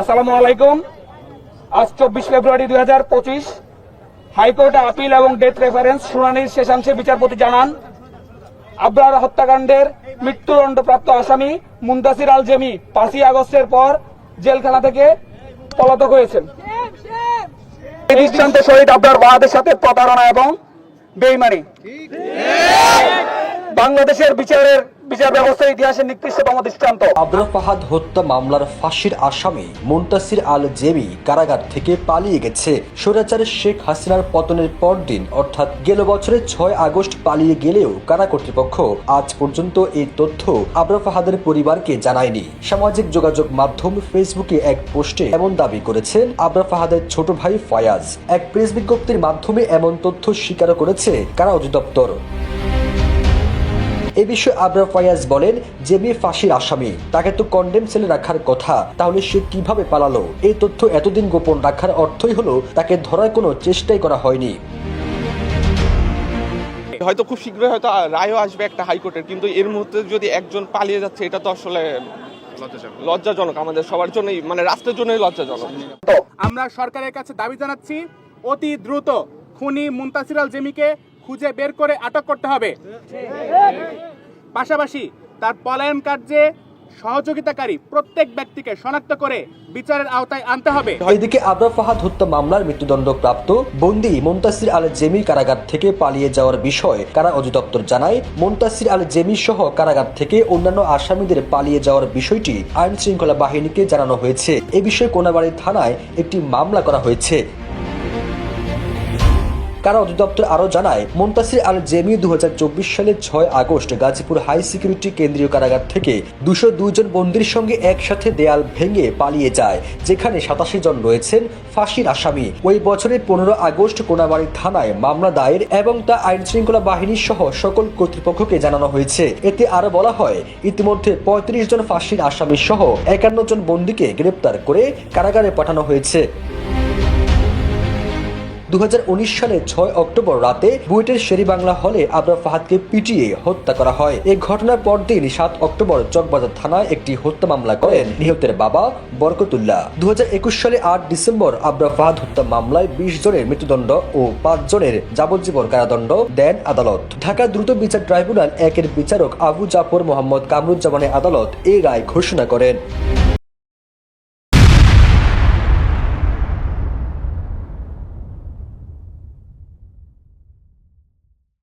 আসসালামু আলাইকুম। আজ চব্বিশ ফেব্রুয়ারি দুই হাজার পঁচিশ। হাইকোর্টে আপিল এবং ডেথ রেফারেন্স শুনানির শেষাংশে বিচারপতি জানান, আবরার হত্যাকাণ্ডের মৃত্যুদণ্ডপ্রাপ্ত আসামি মুন্তাসির আল জেমি পাঁচই আগস্টের পর জেলখানা থেকে পলাতক হয়েছেন। এই দৃষ্টান্ত শহীদ আবরার ওয়াহাদের সাথে প্রতারণা এবং বেইমানি। বাংলাদেশের বিচারের বিচার ব্যবস্থার ইতিহাসের নিকৃষ্টতম দৃষ্টান্ত আবরার ফাহাদ হত্যা মামলার ফাঁসির আসামি মুন্তাসির আল জেমি কারাগার থেকে পালিয়ে গেছে। স্বৈরাচারের শেখ হাসিনার পতনের পরদিন, অর্থাৎ গেল বছরের ছয় আগস্ট পালিয়ে গেলেও কারা কর্তৃপক্ষ আজ পর্যন্ত এই তথ্য আবরার ফাহাদের পরিবারকে জানায়নি। সামাজিক যোগাযোগ মাধ্যম ফেসবুকে এক পোস্টে এমন দাবি করেছেন আবরার ফাহাদের ছোট ভাই ফয়াজ। এক প্রেস বিজ্ঞপ্তির মাধ্যমে এমন তথ্য স্বীকার করেছে কারা অধিদপ্তর। এ বিষয়ে আবরার ফয়াজ বলেন যে মেয়ে ফাঁসির আসামি তাকে তো কন্ডেম সেলে রাখার কথা। তাহলে সে কীভাবে পালালো? এই তথ্য এতদিন গোপন রাখার অর্থই হলো তাকে ধরার কোনো চেষ্টাই করা হয়নি। হয়তো খুব শীঘ্রই হয়তো রায়ও আসবে একটা হাইকোর্টের কিন্তু এর মধ্যে যদি একজন পালিয়ে যাচ্ছে এটা তো আসলে লজ্জাজনক। আমাদের সবার জন্যই মানে রাষ্ট্রের জন্যই লজ্জাজনক। আমরা সরকারের কাছে দাবি জানাচ্ছি অতি দ্রুত খুনি মুন্তাসির আল জেমিকে খুঁজে বের করে আটক করতে হবে। পাশাপাশি তার পলায়ন কার্যে সহযোগিতাকারী প্রত্যেক ব্যক্তিকে শনাক্ত করে বিচারের আওতায় আনতে হবে। এদিকে আবরার ফাহাদ হত্যা মামলার মৃত্যুদণ্ড প্রাপ্ত বন্দি মোন্তাসির আল জেমি কারাগার থেকে পালিয়ে যাওয়ার বিষয় কারা অধিদপ্তর জানায়, মোন্তাসির আল জেমি সহ কারাগার থেকে অন্যান্য আসামিদের পালিয়ে যাওয়ার বিষয়টি আইন শৃঙ্খলা বাহিনীকে জানানো হয়েছে। এ বিষয়ে কোনাবাড়ি থানায় একটি মামলা করা হয়েছে। কারা অধিদপ্তর আরও জানায়, মুন্তাসির আল জেমি দু হাজার চব্বিশ সালের ছয় আগস্ট গাজীপুর হাই সিকিউরিটি কেন্দ্রীয় কারাগার থেকে দুশো জন বন্দির সঙ্গে একসাথে দেয়াল ভেঙে পালিয়ে যায়, যেখানে সাতাশি জন রয়েছেন ফাঁসির আসামি। ওই বছরের পনেরো আগস্ট কোনাবাড়ি থানায় মামলা দায়ের এবং তা আইন শৃঙ্খলা বাহিনী সহ সকল কর্তৃপক্ষকে জানানো হয়েছে। এতে আরও বলা হয়, ইতিমধ্যে পঁয়ত্রিশ জন ফাঁসির আসামি সহ একান্ন জন বন্দীকে গ্রেপ্তার করে কারাগারে পাঠানো হয়েছে। দু হাজার উনিশ সালে ছয় অক্টোবর রাতে বুয়েটের শেরি বাংলা হলে আবরা ফাহাদকে পিটিয়ে হত্যা করা হয়। এই ঘটনার পরদিন সাত অক্টোবর চকবাজার থানায় একটি হত্যা মামলা করেন নিহতের বাবা বরকতুল্লাহ। দু হাজার একুশ সালে আট ডিসেম্বর আবরা ফাহাদ হত্যা মামলায় বিশ জনের মৃত্যুদণ্ড ও পাঁচ জনের যাবজ্জীবন কারাদণ্ড দেন আদালত। ঢাকা দ্রুত বিচার ট্রাইব্যুনাল একের বিচারক আবু জাফর মোহাম্মদ কামরুজ্জামানের আদালত এই রায় ঘোষণা করেন।